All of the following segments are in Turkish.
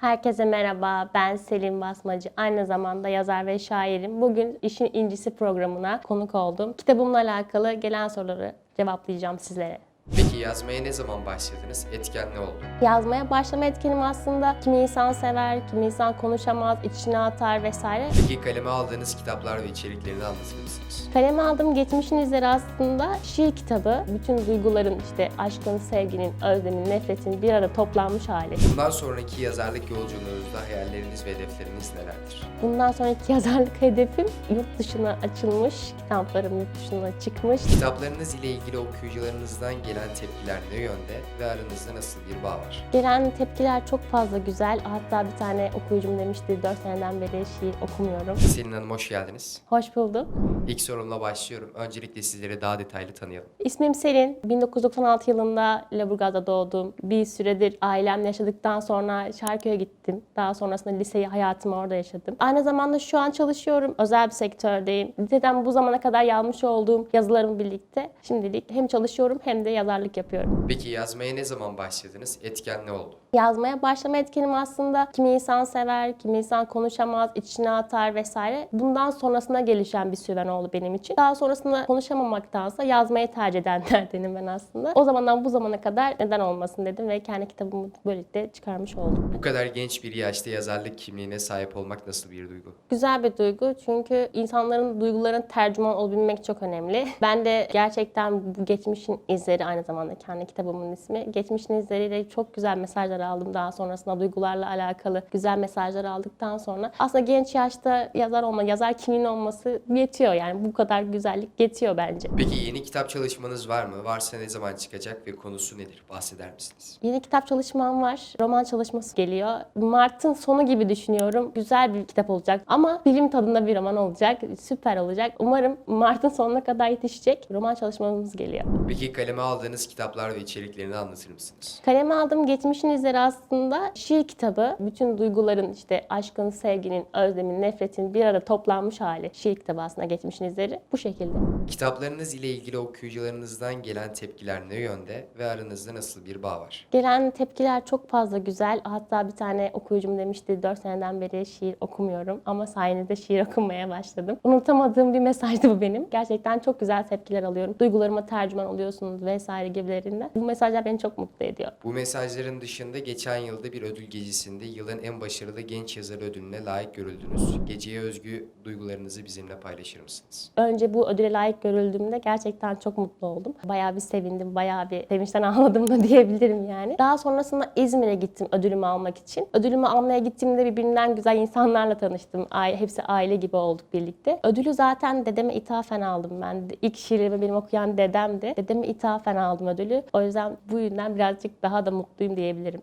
Herkese merhaba, ben Selin Basmacı. Aynı zamanda yazar ve şairim. Bugün İşin İncisi programına konuk oldum. Kitabımla alakalı gelen soruları cevaplayacağım sizlere. Peki yazmaya ne zaman başladınız? Etken ne oldu? Yazmaya başlama etkinim aslında kimi insan sever, kimi insan konuşamaz, içine atar vesaire. Peki kaleme aldığınız kitaplar ve içeriklerini anlatır mısınız? Kaleme aldığım Geçmişin İzleri aslında şiir kitabı. Bütün duyguların işte aşkın, sevginin, özlemin, nefretin bir arada toplanmış hali. Bundan sonraki yazarlık yolculuğunuzda hayalleriniz ve hedefleriniz nelerdir? Bundan sonraki yazarlık hedefim yurt dışına açılmış, kitaplarım yurt dışına çıkmış. Kitaplarınız ile ilgili okuyucularınızdan gelen tepkiler ne yönde ve aranızda nasıl bir bağ var? Gelen tepkiler çok fazla güzel. Hatta bir tane okuyucum demişti 4 seneden beri şiir okumuyorum. Selin Hanım hoş geldiniz. Hoş buldum. İlk sorumla başlıyorum. Öncelikle sizleri daha detaylı tanıyalım. İsmim Selin. 1996 yılında Leburgaz'da doğdum. Bir süredir ailemle yaşadıktan sonra Şarköy'e gittim. Daha sonrasında liseyi hayatımı orada yaşadım. Aynı zamanda şu an çalışıyorum. Özel bir sektördeyim. Liseden bu zamana kadar yazmış olduğum yazılarım birlikte şimdilik hem çalışıyorum hem de yazarlık yapıyorum. Peki yazmaya ne zaman başladınız? Etken ne oldu? Yazmaya başlama etkinim aslında kimi insan sever, kimi insan konuşamaz, içine atar vesaire. Bundan sonrasında gelişen bir süren oldu benim için. Daha sonrasında konuşamamaktansa yazmayı tercih edenlerdenim ben aslında. O zamandan bu zamana kadar neden olmasın dedim ve kendi kitabımı böylelikle çıkarmış oldum. Bu kadar genç bir yaşta yazarlık kimliğine sahip olmak nasıl bir duygu? Güzel bir duygu çünkü insanların duyguların tercüman olabilmek çok önemli. Ben de gerçekten bu geçmişin izleri aynı zamanda kendi kitabımın ismi. Geçmişin izleriyle çok güzel mesajlar aldım daha sonrasında duygularla alakalı güzel mesajlar aldıktan sonra. Aslında genç yaşta yazar olma, yazar kimliğin olması yetiyor yani bu kadar güzellik yetiyor bence. Peki yeni kitap çalışmanız var mı? Varsa ne zaman çıkacak ve konusu nedir? Bahseder misiniz? Yeni kitap çalışmam var. Roman çalışması geliyor. Mart'ın sonu gibi düşünüyorum. Güzel bir kitap olacak. Ama film tadında bir roman olacak. Süper olacak. Umarım Mart'ın sonuna kadar yetişecek. Roman çalışmamız geliyor. Peki kaleme aldığınız kitaplar ve içeriklerini anlatır mısınız? Kaleme aldım Geçmişin İzleri aslında şiir kitabı. Bütün duyguların işte aşkın, sevginin, özlemin, nefretin bir arada toplanmış hali. Şiir kitabı aslında Geçmişin İzleri. Bu şekilde. Kitaplarınız ile ilgili okuyucularınızdan gelen tepkiler ne yönde ve aranızda nasıl bir bağ var? Gelen tepkiler çok fazla güzel. Hatta bir tane okuyucum demişti 4 seneden beri şiir okumuyorum ama sayenizde şiir okumaya başladım. Unutamadığım bir mesajdı bu benim. Gerçekten çok güzel tepkiler alıyorum. Duygularıma tercüman oluyorsunuz vesaire gibilerinden. Bu mesajlar beni çok mutlu ediyor. Bu mesajların dışında geçen yılda bir ödül gecesinde yılın en başarılı genç yazarı ödülüne layık görüldünüz. Geceye özgü duygularınızı bizimle paylaşır mısınız? Önce bu ödüle layık görüldüğümde gerçekten çok mutlu oldum. Bayağı bir sevindim, bayağı bir sevinçten ağladım da diyebilirim yani. Daha sonrasında İzmir'e gittim ödülümü almak için. Ödülümü almaya gittiğimde birbirinden güzel insanlarla tanıştım. Aile, hepsi aile gibi olduk birlikte. Ödülü zaten dedeme ithafen aldım ben. İlk şiirimi benim okuyan dedemdi. Dedeme ithafen aldım ödülü. O yüzden bu yüzden birazcık daha da mutluyum diyebilirim.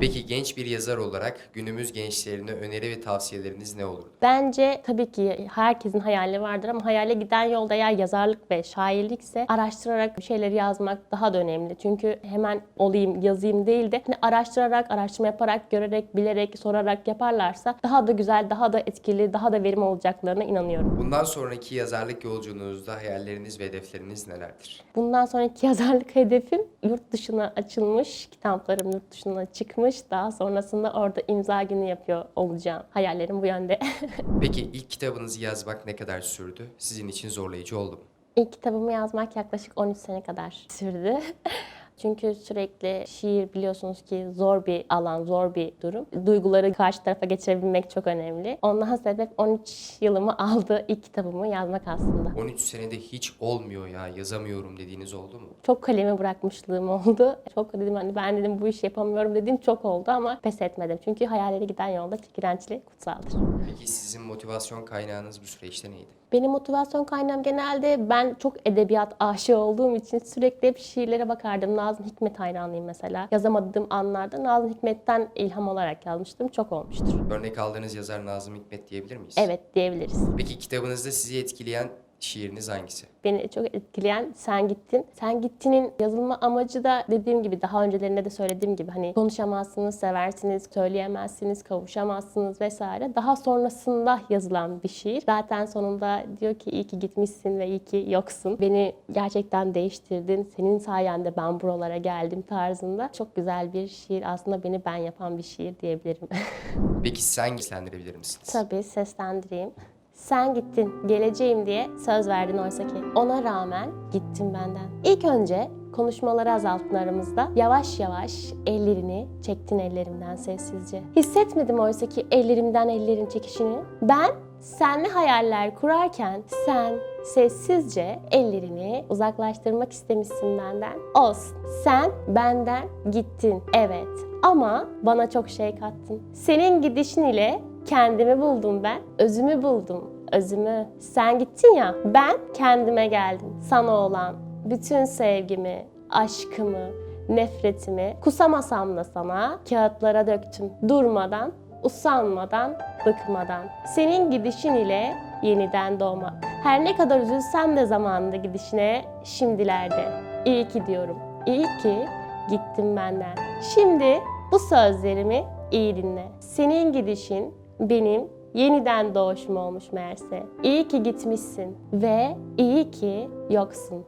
Peki genç bir yazar olarak günümüz gençlerine öneri ve tavsiyeleriniz ne olurdu? Bence tabii ki herkesin hayali vardır ama hayale giden yolda eğer yazarlık ve şairlikse araştırarak bir şeyleri yazmak daha da önemli. Çünkü hemen olayım, yazayım değil de hani araştırarak, araştırma yaparak, görerek, bilerek, sorarak yaparlarsa daha da güzel, daha da etkili, daha da verim olacaklarına inanıyorum. Bundan sonraki yazarlık yolculuğunuzda hayalleriniz ve hedefleriniz nelerdir? Bundan sonraki yazarlık hedefim yurt dışına açılmış, kitaplarım yurt dışına çıkmış. Daha sonrasında orada imza günü yapıyor olacağım. Hayallerim bu yönde. Peki ilk kitabınızı yazmak ne kadar sürdü? Sizin için zorlayıcı oldu mu? İlk kitabımı yazmak yaklaşık 13 sene kadar sürdü. Çünkü sürekli şiir biliyorsunuz ki zor bir alan, zor bir durum. Duyguları karşı tarafa geçirebilmek çok önemli. Ondan sebep 13 yılımı aldı ilk kitabımı yazmak aslında. 13 senede hiç olmuyor ya yazamıyorum dediğiniz oldu mu? Çok kalemi bırakmışlığım oldu. Çok dedim hani ben dedim bu işi yapamıyorum dediğim çok oldu ama pes etmedim. Çünkü hayalleri giden yolda dirençli kutsaldır. Peki sizin motivasyon kaynağınız bu süreçte neydi? Benim motivasyon kaynağım genelde ben çok edebiyat aşığı olduğum için sürekli hep şiirlere bakardım. Nazım Hikmet hayranıyım mesela. Yazamadığım anlarda Nazım Hikmet'ten ilham olarak yazmıştım. Çok olmuştur. Örnek aldığınız yazar Nazım Hikmet diyebilir miyiz? Evet diyebiliriz. Peki kitabınızda sizi etkileyen şiiriniz hangisi? Beni çok etkileyen Sen Gittin. Sen Gittin'in yazılma amacı da dediğim gibi daha öncelerinde de söylediğim gibi hani konuşamazsınız, seversiniz, söyleyemezsiniz, kavuşamazsınız vesaire. Daha sonrasında yazılan bir şiir. Zaten sonunda diyor ki iyi ki gitmişsin ve iyi ki yoksun. Beni gerçekten değiştirdin. Senin sayende ben buralara geldim tarzında. Çok güzel bir şiir. Aslında beni ben yapan bir şiir diyebilirim. Peki sen seslendirebilir misiniz? Tabii seslendireyim. Sen gittin, geleceğim diye söz verdin oysa ki. Ona rağmen gittin benden. İlk önce konuşmaları azalttın aramızda. Yavaş yavaş ellerini çektin ellerimden sessizce. Hissetmedim oysa ki ellerimden ellerin çekişini. Ben senli hayaller kurarken sen sessizce ellerini uzaklaştırmak istemişsin benden. Olsun. Sen benden gittin. Evet. Ama bana çok şey kattın. Senin gidişin ile kendimi buldum ben. Özümü buldum. Özümü. Sen gittin ya. Ben kendime geldim. Sana olan bütün sevgimi, aşkımı, nefretimi kusamasam da sana kağıtlara döktüm. Durmadan, usanmadan, bıkmadan. Senin gidişin ile yeniden doğmak. Her ne kadar üzülsem de zamanında gidişine şimdilerde. İyi ki diyorum. İyi ki gittin benden. Şimdi bu sözlerimi iyi dinle. Senin gidişin benim yeniden doğuşum olmuş meğerse. İyi ki gitmişsin ve iyi ki yoksun.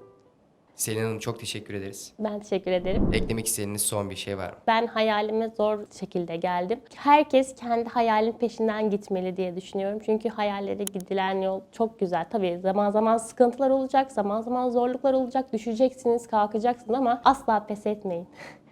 Selin Hanım çok teşekkür ederiz. Ben teşekkür ederim. Eklemek istediğiniz son bir şey var mı? Ben hayalime zor şekilde geldim. Herkes kendi hayalin peşinden gitmeli diye düşünüyorum. Çünkü hayallere gidilen yol çok güzel. Tabii zaman zaman sıkıntılar olacak, zaman zaman zorluklar olacak. Düşeceksiniz, kalkacaksınız ama asla pes etmeyin.